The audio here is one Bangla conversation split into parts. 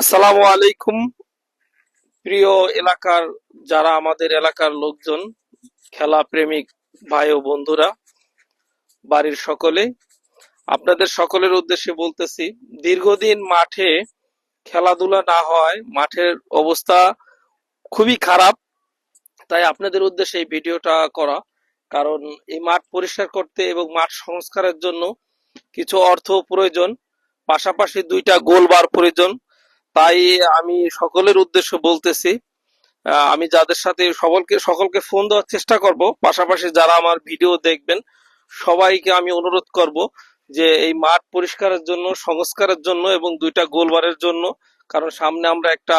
আসসালামু আলাইকুম, প্রিয় এলাকার, যারা আমাদের এলাকার লোকজন, খেলা প্রেমিক ভাই ও বন্ধুরা, বাড়ির সকলে, আপনাদের সকলের উদ্দেশ্যে বলতেছি, দীর্ঘদিন মাঠে খেলাধুলা না হয় মাঠের অবস্থা খুবই খারাপ। তাই আপনাদের উদ্দেশ্যে এই ভিডিওটা করা, কারণ এই মাঠ পরিষ্কার করতে এবং মাঠ সংস্কারের জন্য কিছু অর্থ প্রয়োজন, পাশাপাশি দুইটা গোল বার প্রয়োজন। তাই আমি সকলের উদ্দেশ্য বলতেছি আমি যাদের সাথে সকলকে সকলকে ফোন দেওয়ার চেষ্টা করব, পাশাপাশি যারা আমার ভিডিও দেখবেন, সবাইকে আমি অনুরোধ করব যে এই মাঠ পরিষ্কারের জন্য, সংস্কারের জন্য এবং দুইটা গোলবারের জন্য, কারণ সামনে আমরা একটা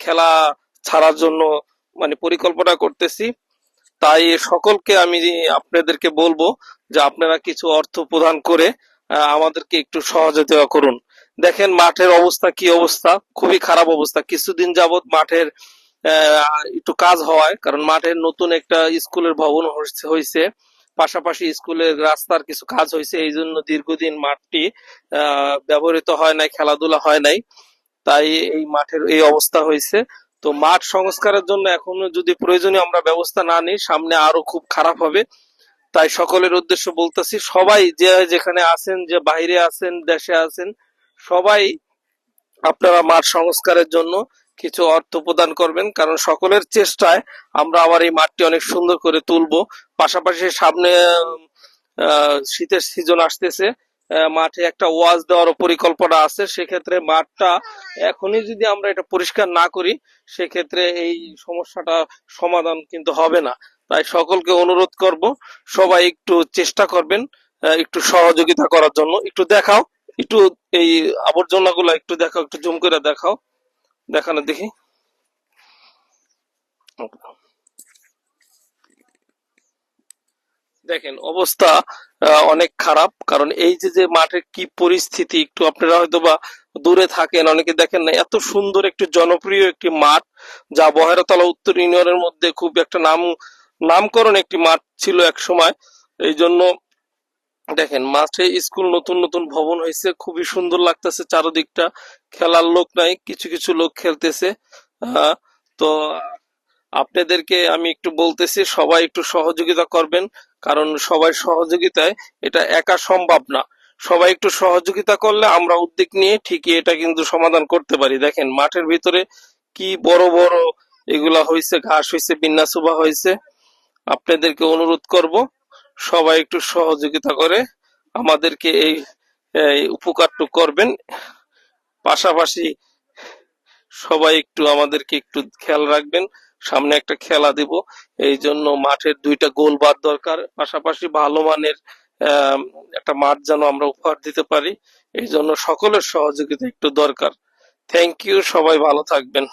খেলা ছাড়ার জন্য মানে পরিকল্পনা করতেছি। তাই সকলকে আমি আপনাদেরকে বলব যে আপনারা কিছু অর্থ প্রদান করে আমাদেরকে একটু সহযোগিতা করুন। দেখেন মাঠের অবস্থা কি অবস্থা? খুবই খারাপ অবস্থা। কিছুদিন যাবৎ মাঠের একটু কাজ হওয়ায়, কারণ মাঠের নতুন একটা স্কুলের ভবন হয়েছে পাশাপাশি স্কুলের রাস্তার কিছু কাজ হয়েছে এই জন্য দীর্ঘদিন মাঠটি ব্যবহৃত হয় নাই, খেলাধুলা হয় নাই। তাই এই মাঠের এই অবস্থা হয়েছে তো মাঠ সংস্কারের জন্য এখনও যদি প্রয়োজনীয় আমরা ব্যবস্থা না নিই, সামনে আরও খুব খারাপ হবে। তাই সকলের উদ্দেশ্য বলতেছি, সবাই যে যেখানে আছেন, যে বাইরে আছেন, দেশে আছেন সবাই আপনারা মাঠ সংস্কারের জন্য কিছু অর্থ প্রদান করবেন, কারণ সকলের চেষ্টায় আমরা আবার এই মাঠটি অনেক সুন্দর করে তুলবো। পাশাপাশি সামনে শীতের সিজন আসতেছে মাঠে একটা ওয়াজ দেওয়ার পরিকল্পনা আছে। সেক্ষেত্রে মাঠটা এখনই যদি আমরা এটা পরিষ্কার না করি, সেক্ষেত্রে এই সমস্যাটা সমাধান কিন্তু হবে না। তাই সকলকে অনুরোধ করব, সবাই একটু চেষ্টা করবেন একটু সহযোগিতা করার জন্য। একটু দেখাও একটু এই আবর্জনা গুলা একটু দেখাও, একটু জুম করে দেখাও। দেখানো দেখি। দেখেন, অবস্থা অনেক খারাপ। কারণ এই যে যে মাঠের কি পরিস্থিতি, একটু আপনারা হয়তো বা দূরে থাকেন, অনেকে দেখেন না, এত সুন্দর একটি জনপ্রিয় একটি মাঠ, যা বহেরতলা উত্তর ইউনিয়নের মধ্যে খুব একটা নাম, নামকরণ একটি মাঠ ছিল এক সময় এই জন্য দেখেন, মাঠে স্কুল নতুন নতুন ভবন হয়েছে, খুবই সুন্দর লাগতেছে চারদিকটা। খেলার লোক নাই, কিছু কিছু লোক খেলতেছে। তো আপনাদেরকে আমি একটু বলতেছি, সবাই একটু সহযোগিতা করবেন, কারণ সবাই সহযোগিতায় এটা একা সম্ভব না। সবাই একটু সহযোগিতা করলে আমরা উদ্যোগ নিয়ে ঠিকই এটা কিন্তু সমাধান করতে পারি। দেখেন, মাঠের ভিতরে কি বড় বড় এগুলা হয়েছে, ঘাস হয়েছে বিন্যাসুবা হয়েছে। আপনাদেরকে অনুরোধ করব সবাই একটু সহযোগিতা করে আমাদেরকে এই উপকারটুকু করবেন। পাশাপাশি সবাই একটু আমাদেরকে একটু খেয়াল রাখবেন। সামনে একটা খেলা দিব, এই জন্য মাঠের দুইটা গোল বাদ দরকার। পাশাপাশি ভালো মানের একটা মাঠ যেন আমরা উপহার দিতে পারি, এই জন্য সকলের সহযোগিতা একটু দরকার। থ্যাংক ইউ সবাই ভালো থাকবেন।